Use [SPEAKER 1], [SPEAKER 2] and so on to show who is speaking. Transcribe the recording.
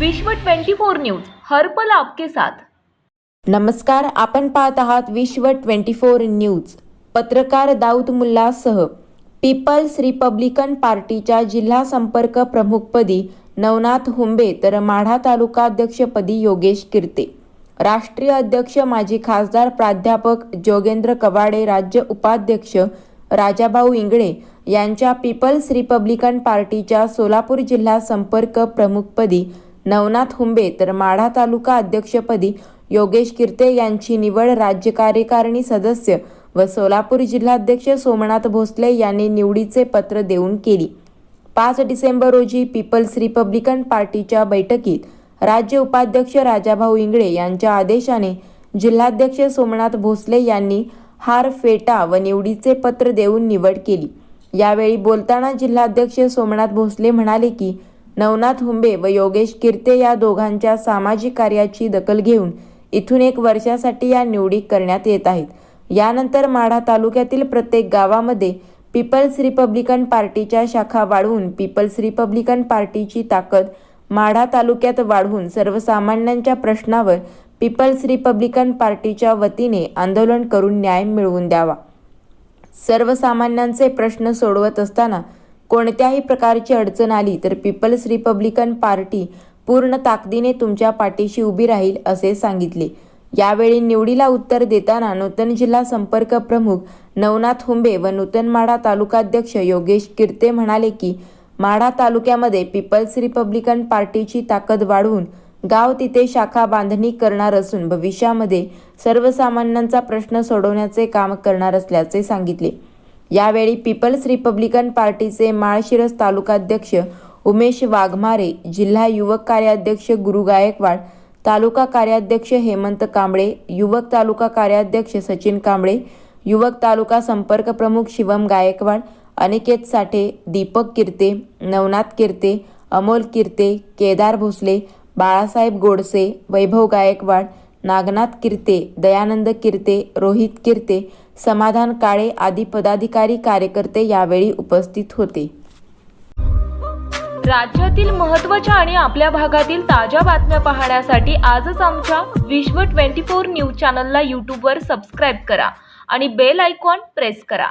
[SPEAKER 1] विश्व 24 न्यूज हरपल आपके साथ.
[SPEAKER 2] नमस्कार आपण पाहत आहात विश्व ट्वेंटी फोर न्यूज. पत्रकार दाऊद मुल्लासह पीपल्स रिपब्लिकन पार्टीच्या जिल्हा संपर्क प्रमुखपदी नवनाथ हुंबे तर माढा तालुका अध्यक्षपदी योगेश किर्ते. राष्ट्रीय अध्यक्ष माजी खासदार प्राध्यापक जोगेंद्र कवाडे राज्य उपाध्यक्ष राजाभाऊ इंगळे यांच्या पीपल्स रिपब्लिकन पार्टीच्या सोलापूर जिल्हा संपर्क प्रमुखपदी नवनाथ हुंबे तर माढा तालुका अध्यक्षपदी योगेश किर्ते यांची निवड राज्य कार्यकारिणी सदस्य व सोलापूर जिल्हाध्यक्ष सोमनाथ भोसले यांनी निवडीचे पत्र देऊन केली. पाच डिसेंबर रोजी पीपल्स रिपब्लिकन पार्टीच्या बैठकीत राज्य उपाध्यक्ष राजाभाऊ इंगळे यांच्या आदेशाने जिल्हाध्यक्ष सोमनाथ भोसले यांनी हार फेटा व निवडीचे पत्र देऊन निवड केली. यावेळी बोलताना जिल्हाध्यक्ष सोमनाथ भोसले म्हणाले की नवनाथ हुंबे व योगेश किर्ते या दोघांच्या सामाजिक कार्याची दखल घेऊन इथून एक वर्षासाठी या निवडी करण्यात येत आहेत. यानंतर माढा तालुक्यातील प्रत्येक गावामध्ये पीपल्स रिपब्लिकन पार्टीच्या शाखा वाढवून पीपल्स रिपब्लिकन पार्टीची ताकद माढा तालुक्यात वाढवून सर्वसामान्यांच्या प्रश्नावर पीपल्स रिपब्लिकन पार्टीच्या वतीने आंदोलन करून न्याय मिळवून द्यावा. सर्वसामान्यांचे प्रश्न सोडवत असताना कोणत्याही प्रकारची अडचण आली तर पीपल्स रिपब्लिकन पार्टी पूर्ण ताकदीने तुमच्या पाठीशी उभी राहील असे सांगितले. यावेळी निवडीला उत्तर देताना नूतन जिल्हा संपर्क प्रमुख नवनाथ हुंबे व नूतन माढा तालुकाध्यक्ष योगेश किर्ते म्हणाले की माढा तालुक्यामध्ये पीपल्स रिपब्लिकन पार्टीची ताकद वाढवून गाव तिथे शाखा बांधणी करणार असून भविष्यामध्ये सर्वसामान्यांचा प्रश्न सोडवण्याचे काम करणार असल्याचे सांगितले. यावेळी पीपल्स रिपब्लिकन पार्टीचे माळशिरस तालुकाध्यक्ष उमेश वाघमारे जिल्हा युवक कार्याध्यक्ष गुरु गायकवाड तालुका कार्याध्यक्ष हेमंत कांबळे युवक तालुका कार्याध्यक्ष सचिन कांबळे युवक तालुका संपर्क प्रमुख शिवम गायकवाड अनिकेत साठे दीपक किर्ते नवनाथ किर्ते अमोल किर्ते केदार भोसले बाळासाहेब गोडसे वैभव गायकवाड नागनाथ किर्ते दयानंद किर्ते रोहित किर्ते समाधान काळे आदी पदाधिकारी कार्यकर्ते यावेळी उपस्थित होते.
[SPEAKER 1] राज्यातील महत्त्वाच्या आणि आपल्या भागातील ताज्या बातम्या पाहण्यासाठी आजच आमच्या विश्व 24 न्यूज चॅनलला यूट्यूबवर सबस्क्राईब करा आणि बेल आयकॉन प्रेस करा.